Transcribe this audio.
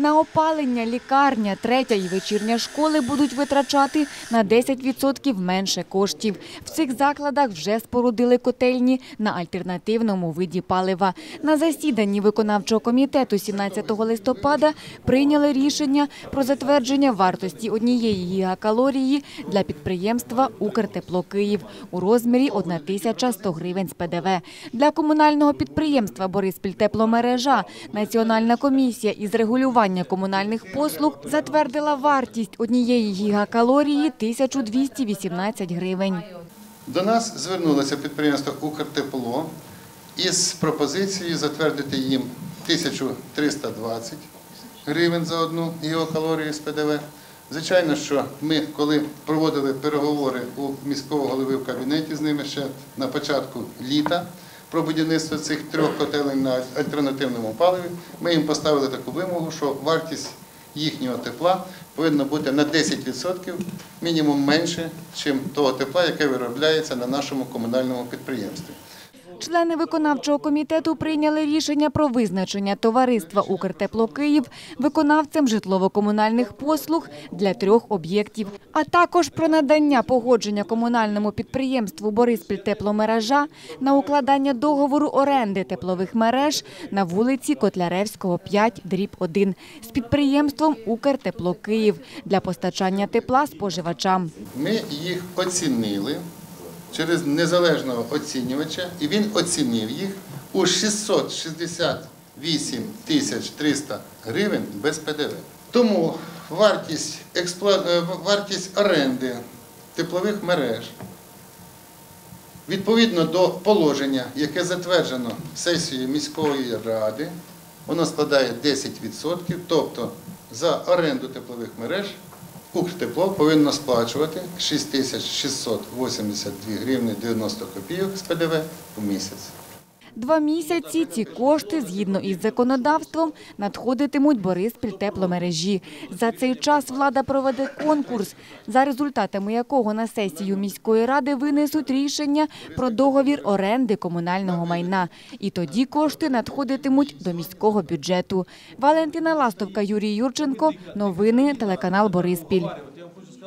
На опалення лікарня, третя і вечірня школи будуть витрачати на 10% менше коштів. В цих закладах вже спорудили котельні на альтернативному виді палива. На засіданні виконавчого комітету 17 листопада прийняли рішення про затвердження вартості однієї гігакалорії для підприємства «Укртепло Київ» у розмірі 1100 гривень з ПДВ. Для комунального підприємства «Бориспільтепломережа» Національна комісія із регулювання комунальних послуг затвердила вартість однієї гігакалорії 1218 гривень. До нас звернулося підприємство «Укртепло» із пропозицією затвердити їм 1320 гривень за одну гігакалорію з ПДВ. Звичайно, що ми, коли проводили переговори у міського голови в кабінеті з ними ще на початку літа про будівництво цих трьох котелень на альтернативному паливі, ми їм поставили таку вимогу, що вартість їхнього тепла повинна бути на 10% мінімум менше, ніж того тепла, яке виробляється на нашому комунальному підприємстві. Члени виконавчого комітету прийняли рішення про визначення товариства «Укртепло Київ» виконавцем житлово-комунальних послуг для трьох об'єктів, а також про надання погодження комунальному підприємству «Бориспільтепломережа» на укладання договору оренди теплових мереж на вулиці Котляревського, 5, дріб 1 з підприємством «Укртепло Київ» для постачання тепла споживачам. Ми їх оцінили через незалежного оцінювача, і він оцінив їх у 668 тисяч 300 гривень без ПДВ. Тому вартість, експлуа... е, вартість оренди теплових мереж відповідно до положення, яке затверджено сесією міської ради, воно складає 10%, тобто за оренду теплових мереж Укртепло повинно сплачувати 6682 гривні 90 копійок з ПДВ у місяць. Два місяці ці кошти, згідно із законодавством, надходитимуть Бориспільтепломережі. За цей час влада проведе конкурс, за результатами якого на сесію міської ради винесуть рішення про договір оренди комунального майна. І тоді кошти надходитимуть до міського бюджету. Валентина Ластовка, Юрій Юрченко. Новини телеканал Бориспіль.